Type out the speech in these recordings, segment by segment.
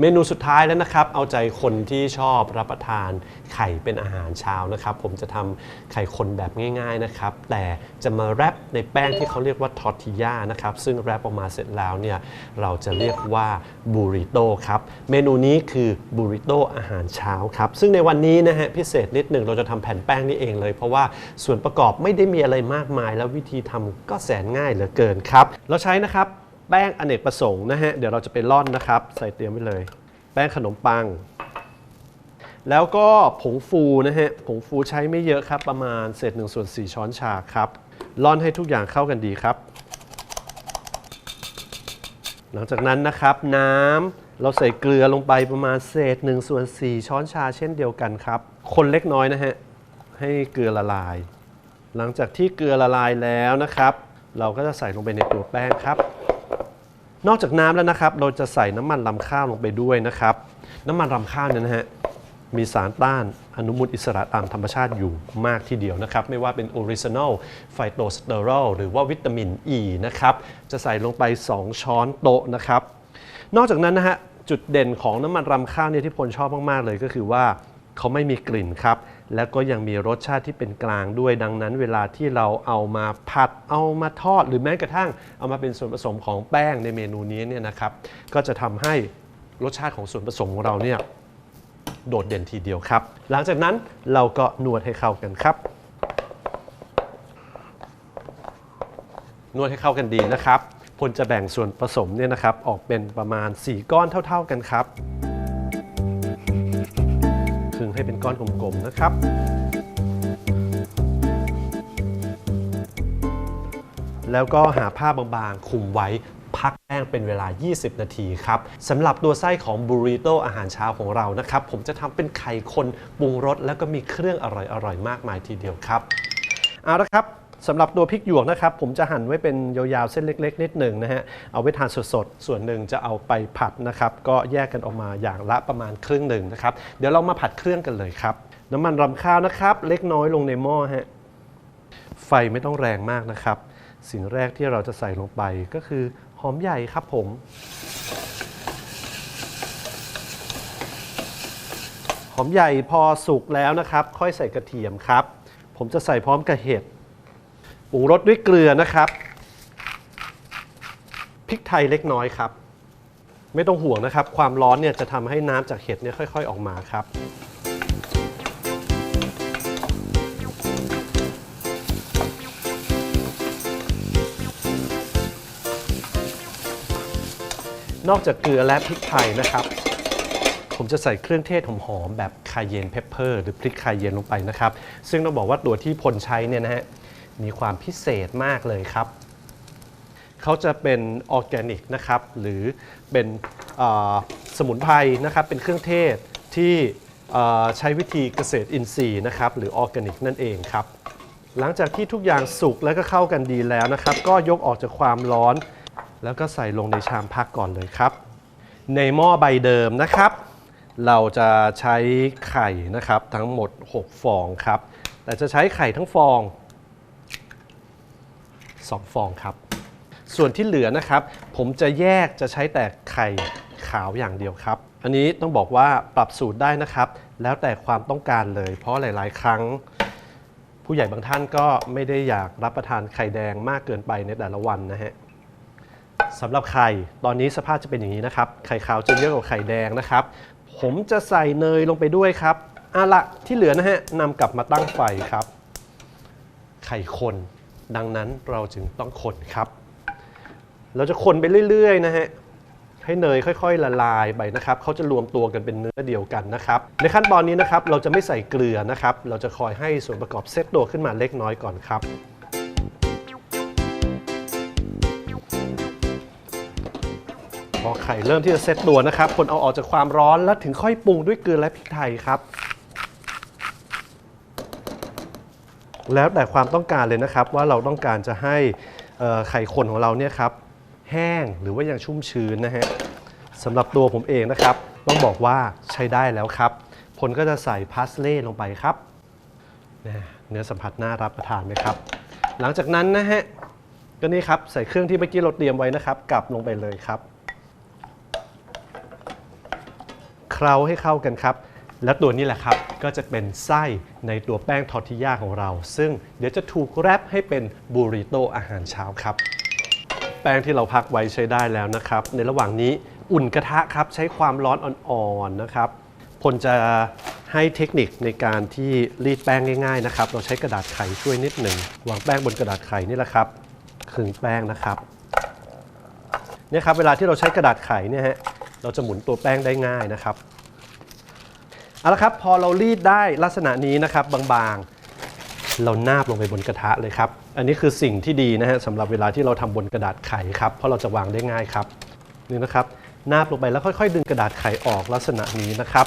เมนูสุดท้ายแล้วนะครับ เอาใจคนที่ชอบรับประทานไข่เป็นอาหารเช้านะครับ ผมจะทำไข่คนแบบง่ายๆนะครับ แต่จะมาแรปในแป้งที่เขาเรียกว่าทอร์ติยานะครับ ซึ่งแรปออกมาเสร็จแล้วเนี่ย เราจะเรียกว่าบูริโตครับ เมนูนี้คือบูริโตอาหารเช้าครับ ซึ่งในวันนี้นะฮะพิเศษนิดหนึ่งเราจะทำแผ่นแป้งนี่เองเลย เพราะว่าส่วนประกอบไม่ได้มีอะไรมากมาย แล้ววิธีทำก็แสนง่ายเหลือเกินครับ เราใช้นะครับ แป้งอเนกประสงค์นะฮะ เดี๋ยวเราจะไปร่อนนะครับ ใส่เตรียมไว้เลย แป้งขนมปัง แล้วก็ผงฟูนะฮะ ผงฟูใช้ไม่เยอะครับ ประมาณเศษ1ส่วน4ช้อนชาครับ ร่อนให้ทุกอย่างเข้ากันดีครับ หลังจากนั้นนะครับน้ำเราใส่เกลือลงไปประมาณเศษ1ส่วน4ช้อนชาเช่นเดียวกันครับ คนเล็กน้อยนะฮะ ให้เกลือละลาย หลังจากที่เกลือละลายแล้วนะครับ เราก็จะใส่ลงไปในตัวแป้งครับ นอกจากน้ำแล้วนะครับ เราจะใส่น้ำมันรำข้าวลงไปด้วยนะครับ น้ำมันรำข้าวเนี่ยนะฮะมีสารต้านอนุมูลอิสระตามธรรมชาติอยู่มากทีเดียวนะครับ ไม่ว่าเป็นออริจินอลไฟโตสเตอรอลหรือว่าวิตามินอ e ีนะครับ จะใส่ลงไป 2 ช้อนโต๊ะนะครับ นอกจากนั้นนะฮะจุดเด่นของน้ำมันรำข้าวเนี่ยที่พลชอบมาก ๆ เลยก็คือว่าเขาไม่มีกลิ่นครับ แล้วก็ยังมีรสชาติที่เป็นกลางด้วย ดังนั้นเวลาที่เราเอามาผัดเอามาทอด หรือแม้กระทั่งเอามาเป็นส่วนผสมของแป้งในเมนูนี้เนี่ยนะครับก็จะทำให้รสชาติของส่วนผสมของเราเนี่ยโดดเด่นทีเดียวครับ หลังจากนั้นเราก็นวดให้เข้ากันครับ นวดให้เข้ากันดีนะครับพลจะแบ่งส่วนผสมเนี่ยนะครับออกเป็นประมาณ 4 ก้อนเท่า ๆกันครับ ให้เป็นก้อนกลมๆนะครับ แล้วก็หาผ้าบางๆคลุมไว้พักแป้งเป็นเวลา 20 นาทีครับสำหรับตัวไส้ของบูริโตอาหารเช้าของเรานะครับ ผมจะทำเป็นไข่คนปรุงรสแล้วก็มีเครื่องอร่อยๆ มากมายทีเดียวครับ เอาละครับ สำหรับตัวพริกหยวกนะครับผมจะหั่นไว้เป็นยาวๆเส้นเล็ก ๆ นิดหนึ่งนะฮะเอาไว้ทานสดๆ ส่วนหนึ่งจะเอาไปผัดนะครับก็แยกกันออกมาอย่างละประมาณครึ่งหนึ่งนะครับเดี๋ยวเรามาผัดเครื่องกันเลยครับ น้ำมันรำข้าวนะครับเล็กน้อยลงในหม้อฮะไฟไม่ต้องแรงมากนะครับ สิ่งแรกที่เราจะใส่ลงไปก็คือหอมใหญ่ครับผมหอมใหญ่พอสุกแล้วนะครับ ค่อยใส่กระเทียมครับ ผมจะใส่พร้อมกับเห็ด ปรุงรสด้วยเกลือนะครับพริกไทยเล็กน้อยครับ ไม่ต้องห่วงนะครับ ความร้อนเนี่ยจะทำให้น้ำจากเห็ดเนี่ยค่อย ๆ ออกมาครับนอกจากเกลือและพริกไทยนะครับ ผมจะใส่เครื่องเทศหอมๆแบบคาเยนเพปเปอร์หรือพริกคาเยนลงไปนะครับ ซึ่งต้องบอกว่าตัวที่พลใช้เนี่ยนะฮะ มีความพิเศษมากเลยครับ เขาจะเป็นออร์แกนิกนะครับ หรือเป็นสมุนไพรนะครับ เป็นเครื่องเทศที่ใช้วิธีเกษตรอินทรีย์นะครับ หรือออร์แกนิกนั่นเองครับ หลังจากที่ทุกอย่างสุกแล้วก็เข้ากันดีแล้วนะครับ ก็ยกออกจากความร้อน แล้วก็ใส่ลงในชามพักก่อนเลยครับ ในหม้อใบเดิมนะครับ เราจะใช้ไข่นะครับทั้งหมด 6 ฟองครับ แต่จะใช้ไข่ทั้งฟอง 2 ฟองครับ ส่วนที่เหลือนะครับ ผมจะแยกจะใช้แต่ไข่ขาวอย่างเดียวครับ อันนี้ต้องบอกว่าปรับสูตรได้นะครับ แล้วแต่ความต้องการเลย เพราะหลาย ๆ ครั้ง ผู้ใหญ่บางท่านก็ไม่ได้อยากรับประทานไข่แดงมากเกินไปในแต่ละวันนะฮะสำหรับไข่ตอนนี้สภาพจะเป็นอย่างนี้นะครับ ไข่ขาวจะเยอะกว่าไข่แดงนะครับ ผมจะใส่เนยลงไปด้วยครับเอาละที่เหลือนะฮะนำกลับมาตั้งไฟครับ ไข่คน ดังนั้นเราจึงต้องคนครับ เราจะคนไปเรื่อยๆนะฮะให้เนยค่อย ๆ ละลายไปนะครับเขาจะรวมตัวกันเป็นเนื้อเดียวกันนะครับ ในขั้นตอนนี้นะครับเราจะไม่ใส่เกลือนะครับ เราจะคอยให้ส่วนประกอบเซตตัวขึ้นมาเล็กน้อยก่อนครับ พอไข่เริ่มที่จะเซตตัวนะครับ คนเอาออกจากความร้อนแล้วถึงค่อยปรุงด้วยเกลือและพริกไทยครับ แล้วแต่ความต้องการเลยนะครับ ว่าเราต้องการจะให้เอ่อไข่คนของเราเนี่ยครับแห้งหรือว่ายังชุ่มชื้นนะฮะสำหรับตัวผมเองนะครับ ต้องบอกว่าใช้ได้แล้วครับผลก็จะใส่พาสเล่ลงไปครับเนื้อสัมผัสน่ารับประทานไหมครับ หลังจากนั้นนะฮะก็นี่ครับใส่เครื่องที่เมื่อกี้เราเตรียมไว้นะครับกลับลงไปเลยครับคล้าให้เข้ากันครับ และตัวนี้แหละครับ ก็จะเป็นไส้ในตัวแป้งทอร์ติญาของเรา ซึ่งเดี๋ยวจะถูกแรปให้เป็นบูริโตอาหารเช้าครับ แป้งที่เราพักไว้ใช้ได้แล้วนะครับ ในระหว่างนี้อุ่นกระทะครับ ใช้ความร้อนอ่อนๆนะครับพลจะให้เทคนิคในการที่รีดแป้งง่ายๆนะครับ เราใช้กระดาษไขช่วยนิดหนึ่งวางแป้งบนกระดาษไขนี่แหละครับขึงแป้งนะครับเนี่ยครับเวลาที่เราใช้กระดาษไขเนี่ยฮะเราจะหมุนตัวแป้งได้ง่ายนะครับ เอาละครับพอเรารีดได้ลักษณะนี้นะครับบางๆ เรานาบลงไปบนกระทะเลยครับ อันนี้คือสิ่งที่ดีนะฮะสำหรับเวลาที่เราทำบนกระดาษไขครับเพราะเราจะวางได้ง่ายครับนี่นะครับนาบลงไปแล้วค่อย ๆ ดึงกระดาษไขออกลักษณะนี้นะครับ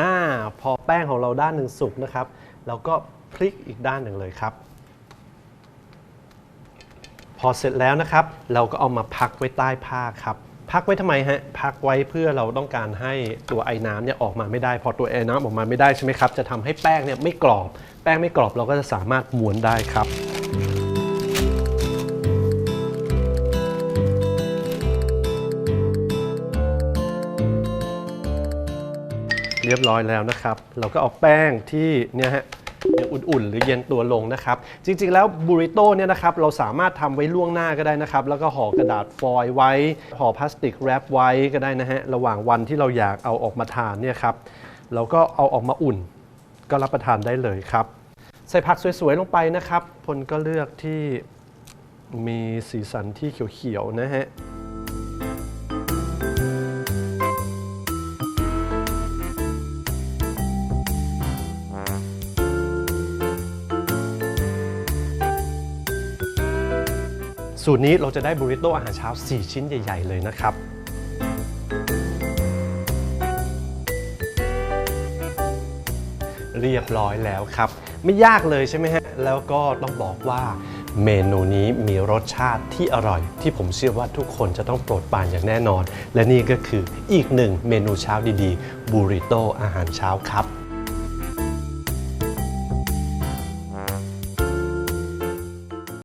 อ่าพอแป้งของเราด้านหนึ่งสุกนะครับเราก็พลิกอีกด้านหนึ่งเลยครับ พอเสร็จแล้วนะครับ เราก็เอามาพักไว้ใต้ผ้าครับ พักไว้ทำไมฮะพักไว้เพื่อเราต้องการให้ตัวไอ้น้ำเนี่ยออกมาไม่ได้ พอตัวไอ้น้ำออกมาไม่ได้ใช่ไหมครับ จะทำให้แป้งเนี่ยไม่กรอบ แป้งไม่กรอบเราก็จะสามารถม้วนได้ครับเรียบร้อยแล้วนะครับ เราก็เอาแป้งที่เนี่ยฮะ อุ่นๆ หรือเย็นตัวลงนะครับ จริงๆ แล้วบูริโต้เนี่ยนะครับเราสามารถทำไว้ล่วงหน้าก็ได้นะครับ แล้วก็ห่อกระดาษฟอยล์ไว้ ห่อพลาสติกแรปไว้ก็ได้นะฮะ ระหว่างวันที่เราอยากเอาออกมาทานเนี่ยครับเราก็เอาออกมาอุ่น ก็รับประทานได้เลยครับ ใส่ผักสวยๆ ลงไปนะครับพลก็เลือกที่มีสีสันที่เขียวๆนะฮะ สูตรนี้เราจะได้บูริโตอาหารเช้า 4 ชิ้นใหญ่ ๆ เลยนะครับเรียบร้อยแล้วครับ ไม่ยากเลยใช่ไหมฮะ แล้วก็ต้องบอกว่าเมนูนี้มีรสชาติที่อร่อย ที่ผมเชื่อว่าทุกคนจะต้องโปรดปรานอย่างแน่นอน และนี่ก็คืออีกหนึ่งเมนูเช้าดีๆบูริโตอาหารเช้าครับ